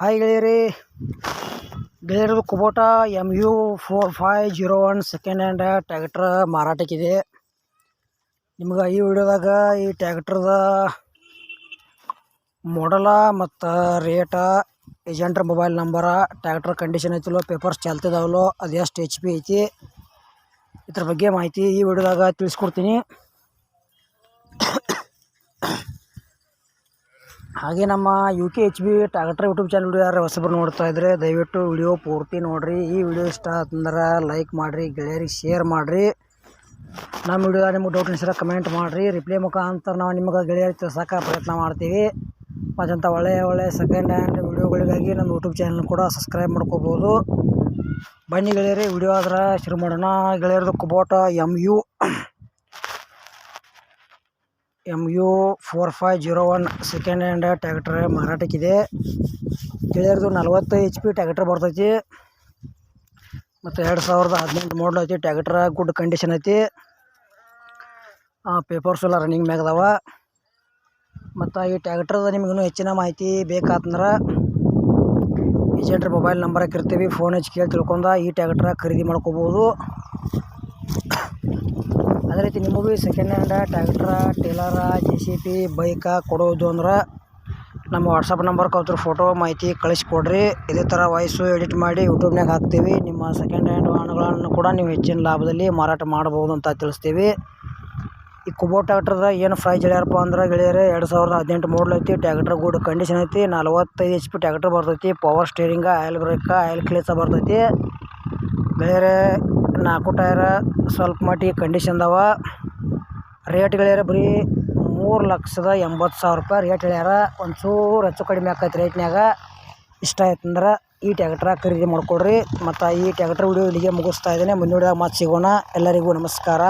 Hi ಗೆಳೆಯರಿ. ಗೆಳೆಯರದು Kubota M U four five zero one second hand tractor ಮಾರಾಟಕ್ಕಿದೆ. ನಿಮ್ಗೆ ಈ ವಿಡಿಯೋದಾಗ ಈ ಟ್ಯಾಕ್ಟ್ರದ ಮಾಡಲ ಮತ್ತು ರೇಟ ಏಜೆಂಟ್ರ ಮೊಬೈಲ್ ನಂಬರ ಟ್ಯಾಕ್ಟ್ರ್ ಕಂಡೀಷನ್ ಐತಿಲ್ಲೋ ಪೇಪರ್ಸ್ ಚಾಲ್ತಿದಾವಲ್ಲೋ ಅದು ಎಷ್ಟು ಎಚ್ ಪಿ ಐತಿ. ಇದ್ರ ಬಗ್ಗೆ ಮಾಹಿತಿ ಈ ವಿಡಿಯೋದಾಗ ತಿಳಿಸ್ಕೊಡ್ತೀನಿ. ಹಾಗೆ ನಮ್ಮ ಯು ಕೆ ಎಚ್ ಬಿ ಟಾಗಟ್ರ ಯೂಟ್ಯೂಬ್ ಚಾನಲ್ ಯಾರು ಹೊಸಬ್ರು ನೋಡ್ತಾ ಇದ್ದರೆ ದಯವಿಟ್ಟು ವಿಡಿಯೋ ಪೂರ್ತಿ ನೋಡಿರಿ. ಈ ವಿಡಿಯೋ ಇಷ್ಟ ಅಂದ್ರೆ ಲೈಕ್ ಮಾಡಿರಿ, ಗೆಳೆಯರಿಗೆ ಶೇರ್ ಮಾಡಿರಿ. ನಮ್ಮ ವಿಡಿಯೋ ನಿಮ್ಗೆ ಡೌಟ್ ಅನ್ಸಿರ ಕಮೆಂಟ್ ಮಾಡಿರಿ. ರಿಪ್ಲೈ ಮುಖಾಂತರ ನಾವು ನಿಮಗೆ ಗೆಳೆಯರಿಗೆ ತಿಳ್ಸೋಕೆ ಪ್ರಯತ್ನ ಮಾಡ್ತೀವಿ. ಮತ್ತಂಥ ಒಳ್ಳೆಯ ಒಳ್ಳೆಯ ಸೆಕೆಂಡ್ ಹ್ಯಾಂಡ್ ವಿಡಿಯೋಗಳಿಗಾಗಿ ನಮ್ಮ ಯೂಟ್ಯೂಬ್ ಚಾನಲ್ ಕೂಡ ಸಬ್ಸ್ಕ್ರೈಬ್ ಮಾಡ್ಕೋಬೋದು. ಬನ್ನಿ ಗೆಳೆಯರಿ, ವಿಡಿಯೋ ಆದ್ರೆ ಶುರು ಮಾಡೋಣ. ಗೆಳೆಯರದು Kubota M U M U four five zero one second hand tractor ಮಾರಾಟಕ್ಕಿದೆ. ತಿಳಿಯರ್ದು ನಲ್ವತ್ತು ಎಚ್ ಪಿ ಟ್ಯಾಕ್ಟ್ರ್ ಬರ್ತೈತಿ. ಮತ್ತು ಎರಡು ಸಾವಿರದ ಹದಿನೆಂಟು ಮಾಡಲ್ ಐತಿ ಟ್ಯಾಕ್ಟ್ರ ಗುಡ್ ಕಂಡೀಷನ್ ಐತಿ. ಪೇಪರ್ಸ್ ಎಲ್ಲ ರನ್ನಿಂಗ್ ಮ್ಯಾಗ ಅದಾವ. ಮತ್ತು ಈ ಟ್ಯಾಕ್ಟ್ರದ ನಿಮಗೂ ಹೆಚ್ಚಿನ ಮಾಹಿತಿ ಬೇಕಾತಂದ್ರೆ ಏಜೆಂಟ್ರ ಮೊಬೈಲ್ ನಂಬರ್ ಹಾಕಿರ್ತೀವಿ. ಫೋನ್ ಹಚ್ಚಿ ಕೇಳಿ ತಿಳ್ಕೊಂಡ ಈ ಟ್ಯಾಕ್ಟ್ರ ಖರೀದಿ ಮಾಡ್ಕೋಬೋದು. ಅದೇ ರೀತಿ ನಿಮಗೂ second hand tractor trailer J C P bike ಕೊಡೋದು ಅಂದ್ರೆ ನಮ್ಮ ವಾಟ್ಸಪ್ ನಂಬರ್ಗೆ ಅವ್ರ ಫೋಟೋ ಮಾಹಿತಿ ಕಳಿಸ್ಕೊಡ್ರಿ. ಇದೇ ಥರ ವಾಯ್ಸು ಎಡಿಟ್ ಮಾಡಿ ಯೂಟ್ಯೂಬ್ನಾಗ ಹಾಕ್ತೀವಿ. ನಿಮ್ಮ ಸೆಕೆಂಡ್ ಹ್ಯಾಂಡ್ ವಾಹನಗಳನ್ನು ಕೂಡ ನೀವು ಹೆಚ್ಚಿನ ಲಾಭದಲ್ಲಿ ಮಾರಾಟ ಮಾಡ್ಬೋದು ಅಂತ ತಿಳಿಸ್ತೀವಿ. ಈ ಕುಬೋ ಟ್ಯಾಕ್ಟ್ರದ ಏನು ಪ್ರೈಸ್ ಹೇಳ್ಯಾರಪ್ಪ ಅಂದ್ರೆ ಗೆಳೆಯರೆ, ಎರಡು ಸಾವಿರದ ಹದಿನೆಂಟು ಮೋಡಲ್ ಐತಿ ಟ್ಯಾಕ್ಟ್ರ್ ಗುಡ್ ಕಂಡೀಷನ್ ಐತಿ, ನಲ್ವತ್ತೈದು ಎಚ್ ಪಿ ಟ್ಯಾಕ್ಟ್ರ್ ಬರ್ತೈತಿ power steering oil brake oil ಕ್ಲೀಸ ಬರ್ತೈತಿ. ಗೆಳೆಯರೆ ನಾಲ್ಕು ಟೈರ, ಸ್ವಲ್ಪ ಮಟ್ಟಿಗೆ ಕಂಡೀಷನ್ ಅದಾವ ರೇಟ್ ಗೆಳೆಯರೆ ಬರೀ ಮೂರು ಲಕ್ಷದ ಎಂಬತ್ತು ಸಾವಿರ ರೂಪಾಯಿ ರೇಟ್ ಹೇಳ್ಯಾರ. ಒಂಚೂರು ಹೆಚ್ಚು ಕಡಿಮೆ ಆಕೈತಿ ರೇಟ್ನ್ಯಾಗ ಇಷ್ಟ ಆಯ್ತಂದ್ರೆ ಈ ಟ್ಯಾಕ್ಟ್ರ ಖರೀದಿ ಮಾಡಿಕೊಡ್ರಿ. ಮತ್ತು ಈ ಟ್ಯಾಕ್ಟ್ರ್ ವಿಡಿಯೋ ಇಲ್ಲಿಗೆ ಮುಗಿಸ್ತಾ ಇದ್ದೇನೆ. ಮುಂದಿನ ಮತ್ತೆ ಸಿಗೋಣ. ಎಲ್ಲರಿಗೂ ನಮಸ್ಕಾರ.